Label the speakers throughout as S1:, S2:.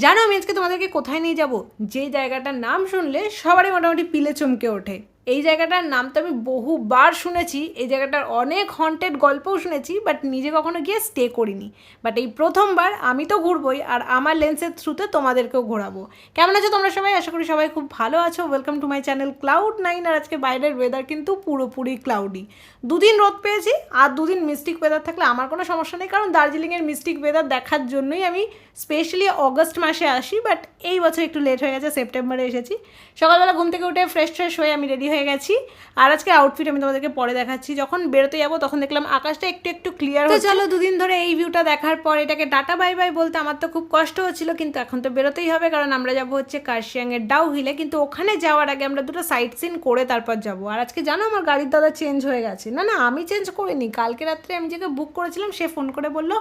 S1: জানো আমি আজকে তোমাদেরকে কোথায় নিয়ে যাব? যে জায়গাটার নাম শুনলে সবারই মোটামুটি পিলে চমকে ওঠে। এই জায়গাটার নাম তো আমি বহুবার শুনেছি, এই জায়গাটার অনেক হন্টেড গল্পও শুনেছি বাট নিজে কখনো গিয়ে স্টে করিনি। বাট এই প্রথমবার আমি তো ঘুরবই আর আমার লেন্সের থ্রুতে তোমাদেরকেও ঘোরাবো। কেমন আছো তোমরা সবাই? আশা করি সবাই খুব ভালো আছো। Welcome to my channel cloud nine আর আজকে বাইরের ওয়েদার কিন্তু পুরোপুরি ক্লাউডি দুদিন রোদ পেয়েছি আর দুদিন মিস্টিক ওয়েদার থাকলে আমার কোনো সমস্যা নেই, কারণ দার্জিলিংয়ের মিস্টিক ওয়েদার দেখার জন্যই আমি স্পেশালি অগস্ট মাসে আসি বাট এই বছর একটু লেট হয়ে গেছে সেপ্টেম্বরে এসেছি। সকালবেলা ঘুম থেকে উঠে ফ্রেশ ফ্রেশ হয়ে আমি রেডি হয়ে গেছি। আর আজকে আউটফিট আমি তোমাদেরকে পরে দেখাচ্ছি। যখন বেরোতে যাব তখন দেখলাম আকাশটা একটু একটু ক্লিয়ার হচ্ছে। চলো দুদিন ধরে এই ভিউটা দেখার পর এটাকে টাটা বাই বাই বলতে আমার তো খুব কষ্ট হচ্ছিল কিন্তু এখন তো বেরোতেই হবে কারণ আমরা যাব হচ্ছে কার্শিয়াংয়ের ডাউ হিলে কিন্তু ওখানে যাওয়ার আগে আমরা দুটো সাইট সিন করে তারপর যাব। আর আজকে জানো আমার গাড়ির দাদা চেঞ্জ হয়ে গেছে। না না আমি চেঞ্জ করিনি। কালকে রাত্রে আমি যাকে বুক করেছিলাম সে ফোন করে বলল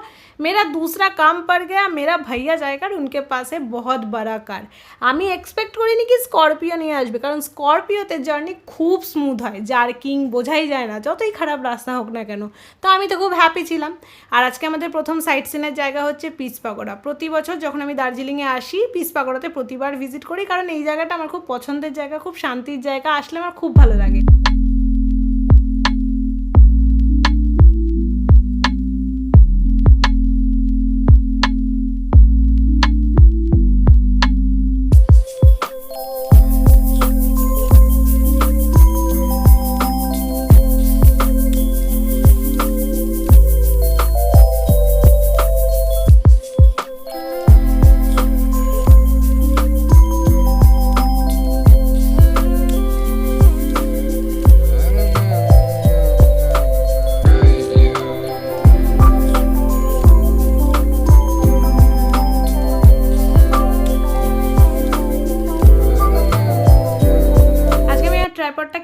S1: মেরা দুসরা কাম পার গেয়া মেরা ভাইয়া জায়গার উনকে পাশে বহুত বড়া কার। আমি এক্সপেক্ট করিনি কি স্করপিও নিয়ে আসবে কারণ স্করপিওতে জার্নি খুব স্মুথ হয়, জার্কিং বোঝাই যায় না, যতই খারাপ রাস্তা হোক না কেন। তো আমি তো খুব হ্যাপি ছিলাম। আর আজকে আমাদের প্রথম সাইট সিনের জায়গা হচ্ছে পিস পাকোড়া প্রতি বছর যখন আমি দার্জিলিংয়ে আসি পিস পাকোড়াতে প্রতিবার ভিজিট করি, কারণ এই জায়গাটা আমার খুব পছন্দের জায়গা, খুব শান্তির জায়গা, আসলে আমার খুব ভালো লাগে।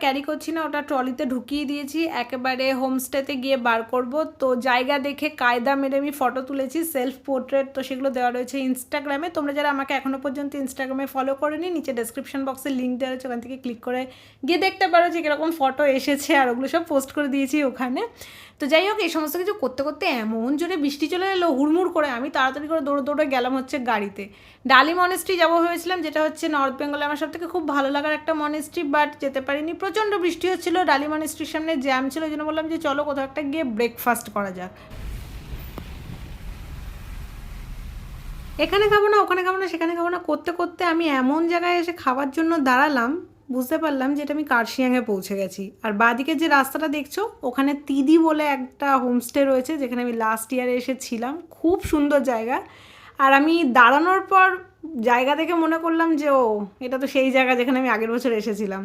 S1: ক্যারি করছি না, ওটা ট্রলিতে ঢুকিয়ে দিয়েছি, একেবারে হোমস্টেতে গিয়ে বার করব। তো জায়গা দেখে কায়দা মেরে আমি ফটো তুলেছি সেলফ পোর্ট্রেট তো সেগুলো দেওয়া রয়েছে ইনস্টাগ্রামে তোমরা যারা আমাকে এখনও পর্যন্ত ইনস্টাগ্রামে ফলো করেনি, নিচে ডেসক্রিপশন বক্সে লিঙ্ক দেওয়া রয়েছে, ওখান থেকে ক্লিক করে গিয়ে দেখতে পারো যে কীরকম ফটো এসেছে আর ওগুলো সব পোস্ট করে দিয়েছি ওখানে। তো যাই হোক, এই সমস্ত কিছু করতে করতে এমন জোরে বৃষ্টি চলে এলো, হুড়মুড় করে আমি তাড়াতাড়ি করে দৌড়ে দৌড়ে গেলাম হচ্ছে গাড়িতে। ডালি মনেস্ট্রি যাব ভেবেছিলাম, যেটা হচ্ছে নর্থ বেঙ্গলে আমার সব থেকে খুব ভালো লাগার একটা মনেস্ট্রি বাট যেতে পারিনি প্রচণ্ড বৃষ্টি হচ্ছিল ডালি মনেস্ট্রির সামনে জ্যাম ছিল, ওই জন্য বললাম যে চলো কোথাও একটা গিয়ে ব্রেকফাস্ট করা যাক। এখানে খাব না, ওখানে খাব না, সেখানে খাব না, করতে করতে আমি এমন জায়গায় এসে খাওয়ার জন্য দাঁড়ালাম, বুঝতে পারলাম যে এটা আমি কার্শিয়াংয়ে পৌঁছে গেছি। আর বাদিকে যে রাস্তাটা দেখছ, ওখানে তিদি বলে একটা হোমস্টে রয়েছে, যেখানে আমি লাস্ট ইয়ারে এসেছিলাম। খুব সুন্দর জায়গা। আর আমি দাঁড়ানোর পর জায়গা দেখে মনে করলাম যে, ও, এটা তো সেই জায়গা যেখানে আমি আগের বছর এসেছিলাম।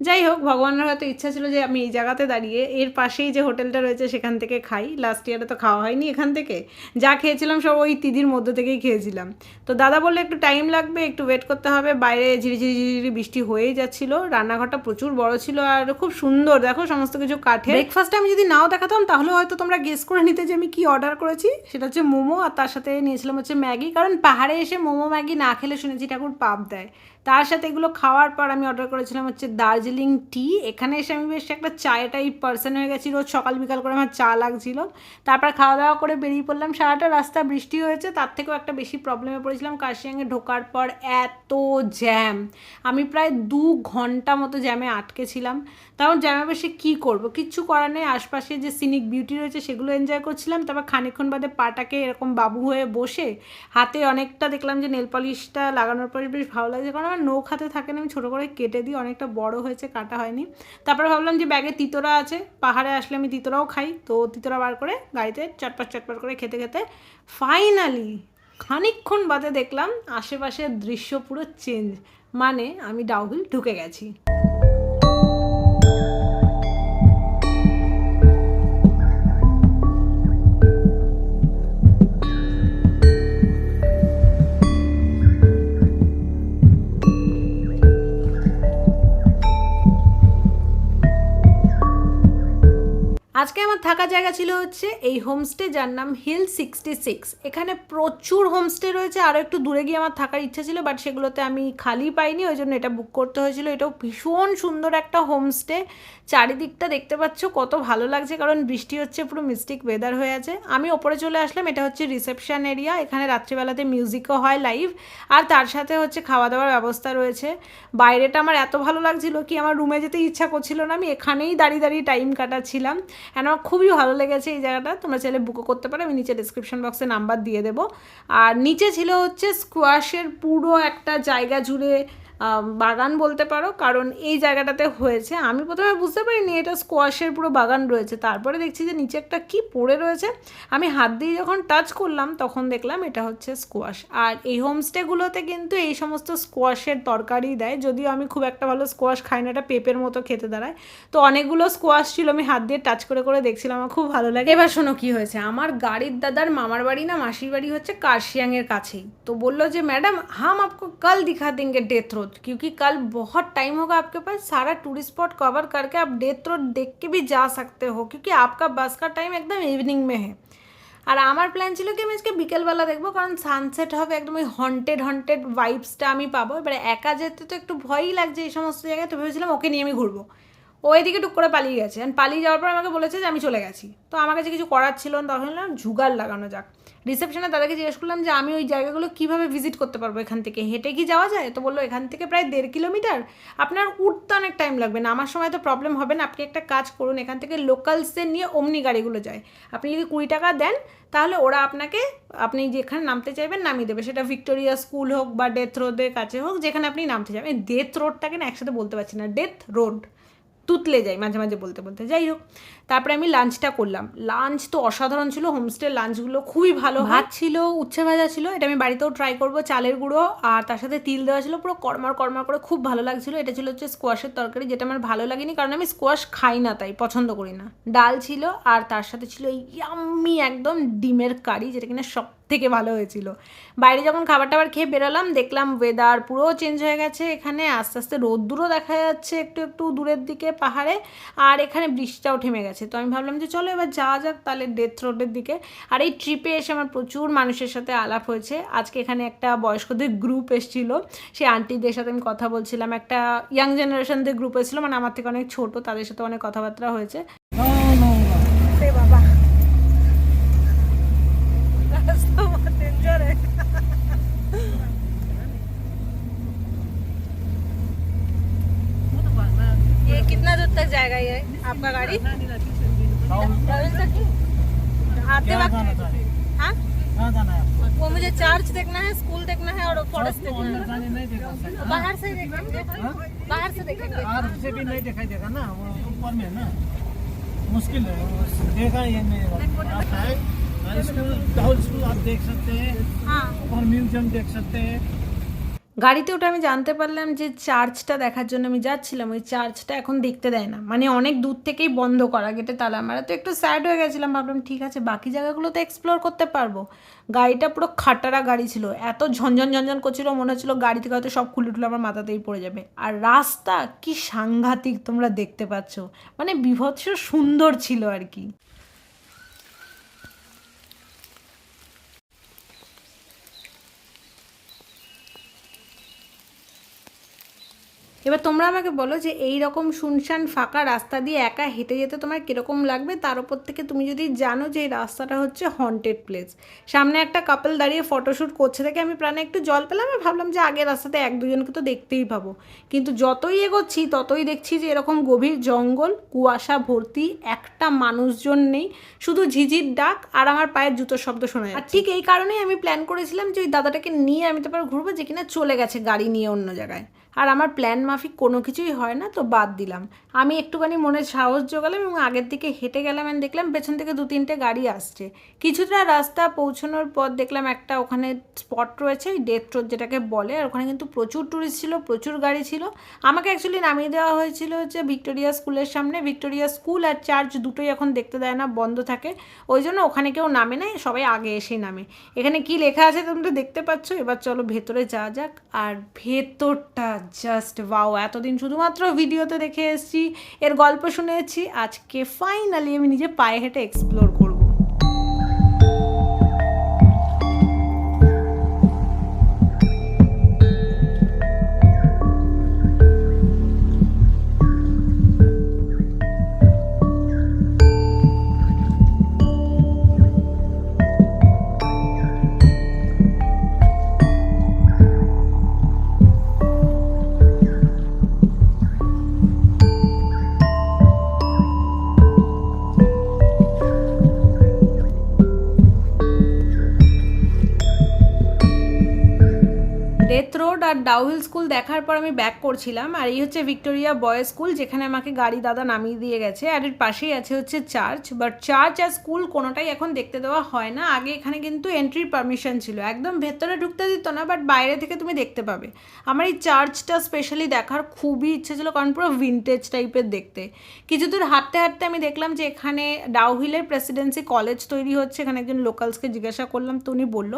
S1: যাই হোক, ভগবানের হয়তো ইচ্ছা ছিল যে আমি এই জায়গাতে দাঁড়িয়ে এর পাশেই যে হোটেলটা রয়েছে সেখান থেকে খাই। লাস্ট ইয়ারে তো খাওয়া হয়নি এখান থেকে। যা খেয়েছিলাম সব ওই তিদির মধ্য থেকেই খেয়েছিলাম। তো দাদা বললে একটু টাইম লাগবে, একটু ওয়েট করতে হবে। বাইরে ঝিরিঝিরি ঝিরিঝিরি বৃষ্টি হয়েই যাচ্ছিল। রান্নাঘরটা প্রচুর বড় ছিল আর খুব সুন্দর। দেখো সমস্ত কিছু কাঠে ব্রেকফাস্টে আমি যদি নাও দেখাতাম, তাহলে হয়তো তোমরা গেস করে নিতে যে আমি কি অর্ডার করেছি। সেটা হচ্ছে মোমো আর তার সাথে নিয়েছিলাম হচ্ছে ম্যাগি। কারণ পাহাড়ে এসে মোমো, ম্যাগি না খেলে শুনেছি ঠাকুর পাপ দেয়। তার সাথে এগুলো খাওয়ার পর আমি অর্ডার করেছিলাম হচ্ছে দার্জিলিং টি এখানে এসে আমি বেশ একটা চায় টাইপ পার্সন হয়ে গেছি। রোজ সকাল বিকাল করে আমার চা লাগছিল। তারপর খাওয়া দাওয়া করে বেরিয়ে পড়লাম। সারাটা রাস্তা বৃষ্টি হয়েছে, তার থেকেও একটা বেশি প্রবলেমে পড়েছিলাম। কার্শিয়াংয়ে ঢোকার পর এত জ্যাম আমি প্রায় দু ঘণ্টা মতো জ্যামে আটকে ছিলাম। তখন জ্যামে বসে কী করব? কিচ্ছু করার নেই। আশপাশে যে সিনিক বিউটি রয়েছে, সেগুলো এনজয় করছিলাম। তারপর খানিক্ষণ বাদে পাটাকে এরকম বাবু হয়ে বসে হাতে অনেকটা দেখলাম যে নেল পলিশটা লাগানোর পরে বেশ ভালো লাগছে। কারণ আমার নোখ হাতে থাকে না, আমি ছোটো করে কেটে দিই, অনেকটা বড় হয়েছে, কাটা হয়নি। তারপরে ভাবলাম যে ব্যাগে তিতরা আছে, পাহাড়ে আসলে আমি তিতরাও খাই। তো তিতরা বার করে গাড়িতে চটপট চটপট করে খেতে খেতে ফাইনালি খানিক্ষণ বাদে দেখলাম আশেপাশের দৃশ্য পুরো চেঞ্জ মানে আমি ডাউহিল ঢুকে গেছি। আজকে আমার থাকা জায়গা ছিল হচ্ছে এই হোমস্টে যার নাম হিল সিক্সটি সিক্স এখানে প্রচুর হোমস্টে রয়েছে আরও একটু দূরে গিয়ে আমার থাকার ইচ্ছা ছিল বাট সেগুলোতে আমি খালি পাইনি, ওই জন্য এটা বুক করতে হয়েছিল। এটাও ভীষণ সুন্দর একটা হোমস্টে চারিদিকটা দেখতে পাচ্ছ, কত ভালো লাগছে, কারণ বৃষ্টি হচ্ছে, পুরো মিস্টিক ওয়েদার হয়ে আছে। আমি ওপরে চলে আসলাম, এটা হচ্ছে রিসেপশন এরিয়া এখানে রাত্রিবেলাতে মিউজিকও হয় লাইভ আর তার সাথে হচ্ছে খাওয়া দাওয়ার ব্যবস্থা রয়েছে। বাইরেটা আমার এত ভালো লাগছিল কি, আমার রুমে যেতে ইচ্ছা করছিল না, আমি এখানেই দাঁড়িয়ে দাঁড়িয়ে টাইম কাটাচ্ছিলাম। অ্যান্ড আমার খুবই ভালো লেগেছে এই জায়গাটা। তোমরা চাইলে বুকও করতে পারো। আমি নিচে ডিসক্রিপশন বক্সে নাম্বার দিয়ে দেবো। আর নিচে ছিল হচ্ছে স্কোয়াশের পুরো একটা জায়গা জুড়ে বাগান বলতে পারো, কারণ এই জায়গাটাতে হয়েছে। আমি প্রথমে বুঝতে পারিনি, এটা স্কোয়াশের পুরো বাগান রয়েছে। তারপরে দেখছি যে নিচে একটা কি পড়ে রয়েছে। আমি হাত দিয়ে যখন টাচ করলাম, তখন দেখলাম এটা হচ্ছে স্কোয়াশ আর এই হোমস্টেগুলোতে কিন্তু এই সমস্ত স্কোয়াশের তরকারি দেয়। যদিও আমি খুব একটা ভালো স্কোয়াশ খাই না, এটা পেঁপের মতো খেতে দাঁড়ায়। তো অনেকগুলো স্কোয়াশ ছিল, আমি হাত দিয়ে টাচ করে করে দেখছিলাম, আমার খুব ভালো লাগে। এবার শোনো কি হয়েছে, আমার গাড়ির দাদার মামার বাড়ি না, মাসির বাড়ি হচ্ছে কার্শিয়াংয়ের কাছেই। তো বলল যে, ম্যাডাম, হাম আপকো কাল দিখা দেন ডেথ রো रोड क्योंकि कल बहुत टाइम होगा आपके पास सारा टूरिस्ट स्पॉट कवर करके आप डेथ रोड देख के भी जा सकते हो क्योंकि आपका बस का टाइम एकदम इवनिंग में है আর আমার প্ল্যান ছিল কি আমি আজকে বিকেলবেলা দেখবো কারণ সানসেট হবে একদম ওই হন্টেড হন্টেড ভাইবসটা আমি পাবো এবারে একা যেতে তো একটু ভয়ই লাগছে এই সমস্ত জায়গায় তো ভেবেছিলাম ওকে নিয়ে আমি ঘুরবো ও এদিকে টুক করে পালিয়ে গেছে। আর পালিয়ে যাওয়ার পর আমাকে বলেছে যে আমি চলে গেছি। তো আমার কাছে কিছু করার ছিল না, তখন বললাম জুগার লাগানো যাক। রিসেপশনে তাদেরকে জিজ্ঞেস করলাম যে, আমি ওই জায়গাগুলো কীভাবে ভিজিট করতে পারব এখান থেকে? হেঁটে কি যাওয়া যায়? তো বলল, এখান থেকে প্রায় দেড় কিলোমিটার। আপনার উঠতে অনেক টাইম লাগবে না। আমার সময় তো প্রবলেম হবে না। আপনি একটা কাজ করুন, এখান থেকে লোকালসে নিয়ে অমনি গাড়িগুলো যায়। আপনি যদি কুড়ি টাকা দেন, তাহলে ওরা আপনাকে, আপনি যেখানে নামতে চাইবেন নামিয়ে দেবে। সেটা ভিক্টোরিয়া স্কুল হোক বা ডেথ রোডের কাছে হোক, যেখানে আপনি নামতে চাইবেন। ডেথ রোডটাকে না একসাথে বলতে পারছি না। ডেথ রোড তুতলে যাই মাঝে মাঝে বলতে বলতে। যাই হোক, তারপরে আমি লাঞ্চটা করলাম। লাঞ্চ তো অসাধারণ ছিল হোমস্টে লাঞ্চগুলো খুবই ভালো ভাত ছিল, উচ্ছে ভাজা ছিল, এটা আমি বাড়িতেও ট্রাই করব, চালের গুঁড়ো, আর তার সাথে তিল দেওয়া ছিল, পুরো কর্মার কর্মার করে খুব ভালো লাগছিল। এটা ছিল হচ্ছে স্কোয়াশের তরকারি, যেটা আমার ভালো লাগেনি, কারণ আমি স্কোয়াশ খাই না তাই, পছন্দ করি না। ডাল ছিল, আর তার সাথে ছিল ইয়াম্মি একদম ডিমের কারি, যেটা কিনা সব থেকে ভালো হয়েছিল। বাইরে যখন খাবার টাবার খেয়ে বেরোলাম, দেখলাম ওয়েদার পুরো চেঞ্জ হয়ে গেছে এখানে। আস্তে আস্তে রোদ্দুরও দেখা যাচ্ছে একটু একটু দূরের দিকে পাহাড়ে। আর এখানে বৃষ্টিটাও থেমে গেছে। তো আমি ভাবলাম যে চলো এবার যাওয়া যাক তাহলে ডেথ রোডের দিকে। আর এই ট্রিপে এসে আমার প্রচুর মানুষের সাথে আলাপ হয়েছে। আজকে এখানে একটা বয়স্কদের গ্রুপ এসেছিল। সেই আন্টিদের সাথে আমি কথা বলছিলাম। একটা ইয়াং জেনারেশনদের গ্রুপ এসেছিল। মানে আমার থেকে অনেক ছোট, তাদের সাথে অনেক কথাবার্তা হয়েছে। आपका गाड़ी? आते वक्त? हाँ?
S2: कहाँ जाना है
S1: वो मुझे चार्ज देखना है स्कूल देखना है और फॉरेस्ट देखना है। बाहर से देखेंगे बाहर से देखेंगे
S2: बाहर से भी नहीं दिखाई देगा ना वो ऊपर में है ना। मुश्किल है देखा ये नहीं है स्कूल स्कूल आप देख सकते हैं।
S1: हाँ।
S2: और म्यूज़ियम देख सकते हैं।
S1: গাড়িতে ওটা আমি জানতে পারলাম যে চার্চটা দেখার জন্য আমি যাচ্ছিলাম। ওই চার্চটা এখন দেখতে দেয় না। মানে অনেক দূর থেকেই বন্ধ করা গেটে তালা মারা। তো একটু স্যাড হয়ে গেছিলাম, ভাবলাম ঠিক আছে, বাকি জায়গাগুলো তো এক্সপ্লোর করতে পারব। গাড়িটা পুরো খাটারা গাড়ি ছিল। এত ঝনঝন ঝনঝন করছিল, মনে হচ্ছিল গাড়ি থেকে হয়তো সব খুলে টুলে আমার মাথাতেই পড়ে যাবে। আর রাস্তা কি সাংঘাতিক তোমরা দেখতে পাচ্ছ। মানে বিভৎস সুন্দর ছিল আর কি। এবার তোমরা আমাকে বলো যে এই রকম শুনশান ফাঁকা রাস্তা দিয়ে একা হেঁটে যেতে তোমার কীরকম লাগবে? তার উপর থেকে তুমি যদি জানো যে এই রাস্তাটা হচ্ছে হন্টেড প্লেস সামনে একটা কাপল দাঁড়িয়ে ফটোশ্যুট করছে থেকে আমি প্রাণে একটু জল পেলাম আর ভাবলাম যে আগের রাস্তাতে এক দুজনকে তো দেখতেই পাবো। কিন্তু যতই এগোচ্ছি, ততই দেখছি যে এরকম গভীর জঙ্গল, কুয়াশা ভর্তি, একটা মানুষজন নেই, শুধু ঝিঝির ডাক আর আমার পায়ের জুতোর শব্দ শোনা যায় ঠিক এই কারণেই আমি প্ল্যান করেছিলাম যে ওই দাদাটাকে নিয়ে আমি তারপর ঘুরবো যে কিনা চলে গেছে গাড়ি নিয়ে অন্য জায়গায়। আর আমার প্ল্যান মাফিক কোনো কিছুই হয় না তো বাদ দিলাম। আমি একটুখানি মনে সাহস জোগালাম এবং আগের দিকে হেঁটে গেলাম and দেখলাম পেছন থেকে দু তিনটে গাড়ি আসছে। কিছুটা রাস্তা পৌঁছানোর পর দেখলাম একটা ওখানে স্পট রয়েছে, ওই ডেথ রোড যেটাকে বলে, আর ওখানে কিন্তু প্রচুর ট্যুরিস্ট ছিল, প্রচুর গাড়ি ছিল। আমাকে অ্যাকচুয়ালি নামিয়ে দেওয়া হয়েছিল হচ্ছে ভিক্টোরিয়া স্কুলের সামনে। ভিক্টোরিয়া স্কুল আর চার্চ দুটোই এখন দেখতে দেয় না, বন্ধ থাকে। ওই জন্য ওখানে কেউ নামে না সবাই আগে এসেই নামে। এখানে কি লেখা আছে তোমরা দেখতে পাচ্ছ? এবার চলো ভেতরে যাওয়া যাক। আর ভেতরটা জাস্ট ওয়াও এতদিন শুধুমাত্র ভিডিওতে দেখে এসেছি। এর গল্প শুনেছি। আজকে ফাইনালি আমি নিজে পায়ে হেঁটে এক্সপ্লোর করব ডেথ রোড আর ডাউহিল স্কুল দেখার পর আমি ব্যাক করছিলাম। আর এই হচ্ছে ভিক্টোরিয়া বয়েজ স্কুল যেখানে আমাকে গাড়ি দাদা নামিয়ে দিয়ে গেছে। আর এর পাশেই আছে হচ্ছে চার্চ বাট চার্চ আর স্কুল কোনোটাই এখন দেখতে দেওয়া হয় না। আগে এখানে কিন্তু এন্ট্রির পারমিশন ছিল। একদম ভেতরে ঢুকতে দিত না বাট বাইরে থেকে তুমি দেখতে পাবে। আমার এই চার্চটা স্পেশালি দেখার খুবই ইচ্ছে ছিল, কারণ পুরো ভিনটেজ টাইপের দেখতে। কিছু দূর হাঁটতে হাঁটতে আমি দেখলাম যে এখানে ডাউহিলের প্রেসিডেন্সি কলেজ তৈরি হচ্ছে। এখানে একজন লোকালসকে জিজ্ঞাসা করলাম, তো উনি বলল,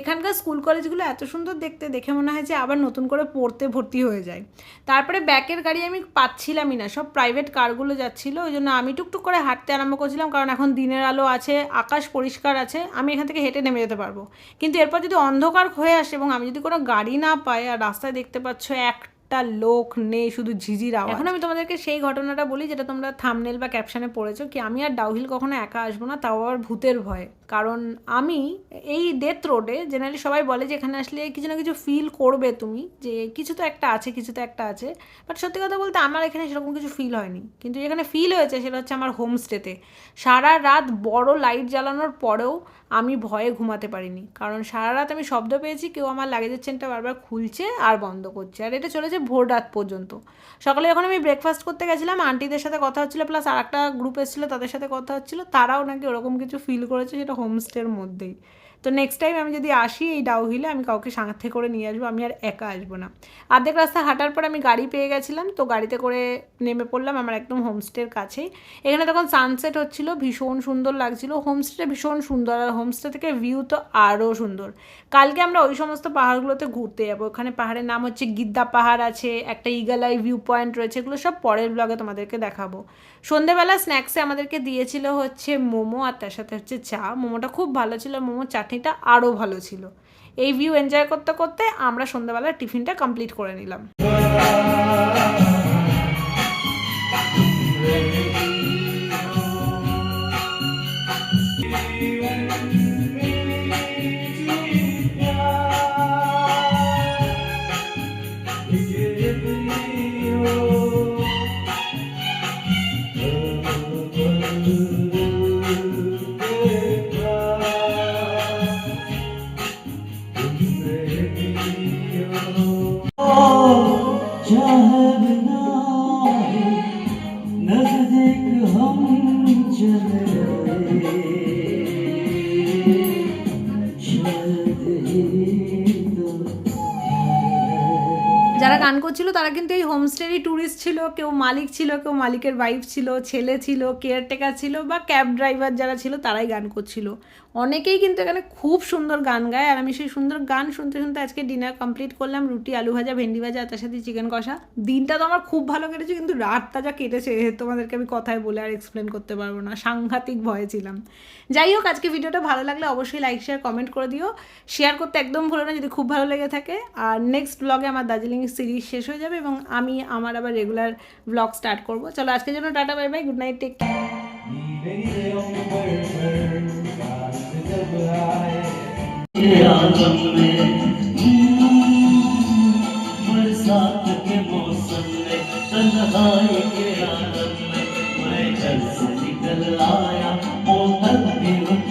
S1: এখানকার স্কুল কলেজগুলো এত সুন্দর দেখতে, দেখে মনে হয় যে আবার নতুন করে পড়তে ভর্তি হয়ে যায়। তারপরে ব্যাকের গাড়ি আমি পাচ্ছিলামই না, সব প্রাইভেট কারগুলো যাচ্ছিল, ওই জন্য আমি টুকটুক করে হাঁটতে আরম্ভ করছিলাম, কারণ এখন দিনের আলো আছে, আকাশ পরিষ্কার আছে, আমি এখান থেকে হেঁটে নেমে যেতে পারব। কিন্তু এরপর যদি অন্ধকার হয়ে আসে এবং আমি যদি কোনো গাড়ি না পাই, আর রাস্তায় দেখতে পাচ্ছ একটা লোক নেই, শুধু ঝিঝির আওয়াজ। এখন আমি তোমাদেরকে সেই ঘটনাটা বলি যেটা তোমরা থামনেল বা ক্যাপশনে পড়েছো কি, আমি আর ডাউহিল কখনো একা আসব না, তাও আবার ভূতের ভয়ে। কারণ আমি এই ডেথ রোডে জেনারেলি সবাই বলে যে এখানে আসলে কিছু না কিছু ফিল করবে তুমি, যে কিছু তো একটা আছে, কিছু তো একটা আছে। বাট সত্যি কথা বলতে আমার এখানে সেরকম কিছু ফিল হয়নি। কিন্তু যেখানে ফিল হয়েছে সেটা হচ্ছে আমার হোমস্টেতে সারা রাত বড় লাইট জ্বালানোর পরেও আমি ভয়ে ঘুমাতে পারিনি। কারণ সারা রাত আমি শব্দ পেয়েছি, কেউ আমার লাগেজের চেনটা বারবার খুলছে আর বন্ধ করছে। আর এটা চলেছে ভোর রাত পর্যন্ত। সকালে যখন আমি ব্রেকফাস্ট করতে গেছিলাম আন্টিদের সাথে কথা হচ্ছিল প্লাস আর একটা গ্রুপ এসেছিল, তাদের সাথে কথা হচ্ছিল, তারাও নাকি ওরকম কিছু ফিল করেছে সেটা হোমস্টের মধ্যেই। তো নেক্সট টাইম আমি যদি আসি এই ডাউহিলে আমি কাউকে সাথে করে নিয়ে আসব, আমি আর একা আসব না। আর্ধেক রাস্তা হাঁটার পর আমি গাড়ি পেয়ে গেছিলাম, তো গাড়িতে করে নেমে পড়লাম আমার একদম হোমস্টের কাছেই। এখানে তখন সানসেট হচ্ছিল, ভীষণ সুন্দর লাগছিল। হোমস্টে ভীষণ সুন্দর, আর হোমস্টে থেকে ভিউ তো আরও সুন্দর। কালকে আমরা ওই সমস্ত পাহাড়গুলোতে ঘুরতে যাব। ওখানে পাহাড়ের নাম হচ্ছে গিদ্দা পাহাড় আছে, একটা ইগালাই ভিউ পয়েন্ট রয়েছে, এগুলো সব পরের ব্লগে তোমাদেরকে দেখাবো। সন্ধেবেলা স্ন্যাক্সে আমাদেরকে দিয়েছিল হচ্ছে মোমো, আর তার সাথে হচ্ছে চা। মোমোটা খুব ভালো ছিল, মোমো মোমোর চাটনিটা আরও ভালো ছিল। এই ভিউ এনজয় করতে করতে আমরা সন্ধ্যাবেলা টিফিনটা কমপ্লিট করে নিলাম। যারা গান করছিল তারা কিন্তু এই হোমস্টেরই ট্যুরিস্ট ছিল কেউ মালিক ছিল কেউ মালিকের ওয়াইফ ছিল ছেলে ছিল কেয়ারটেকার ছিল বা ক্যাব ড্রাইভার যারা ছিল তারাই গান করছিল। অনেকেই কিন্তু এখানে খুব সুন্দর গান গায়, আর আমি সেই সুন্দর গান শুনতে শুনতে আজকে ডিনার কমপ্লিট করলাম, রুটি, আলু ভাজা, ভেন্ডি ভাজা তার সাথে চিকেন কষা। দিনটা তো আমার খুব ভালো কেটেছে, কিন্তু রাতটা যা কেটেছে, তোমাদেরকে আমি কথায় বলে আর এক্সপ্লেন করতে পারব না, সাংঘাতিক ভয়ে ছিলাম। যাই হোক, আজকে ভিডিওটা ভালো লাগলে অবশ্যই লাইক শেয়ার কমেন্ট করে দিও। শেয়ার করতে একদম ভুলো না, যদি খুব ভালো লেগে থাকে। আর নেক্সট ব্লগে আমার দার্জিলিং সিরিজ শেষ হয়ে যাবে এবং আমি আমার আবার রেগুলার ব্লগ স্টার্ট করব। চলো, আজকের জন্য tata bye bye good night take
S3: ये आँगन में बरसात के मौसम में, तन्हाई के आँगन में, मैं घर से निकल आया बोतल भी उठा लाया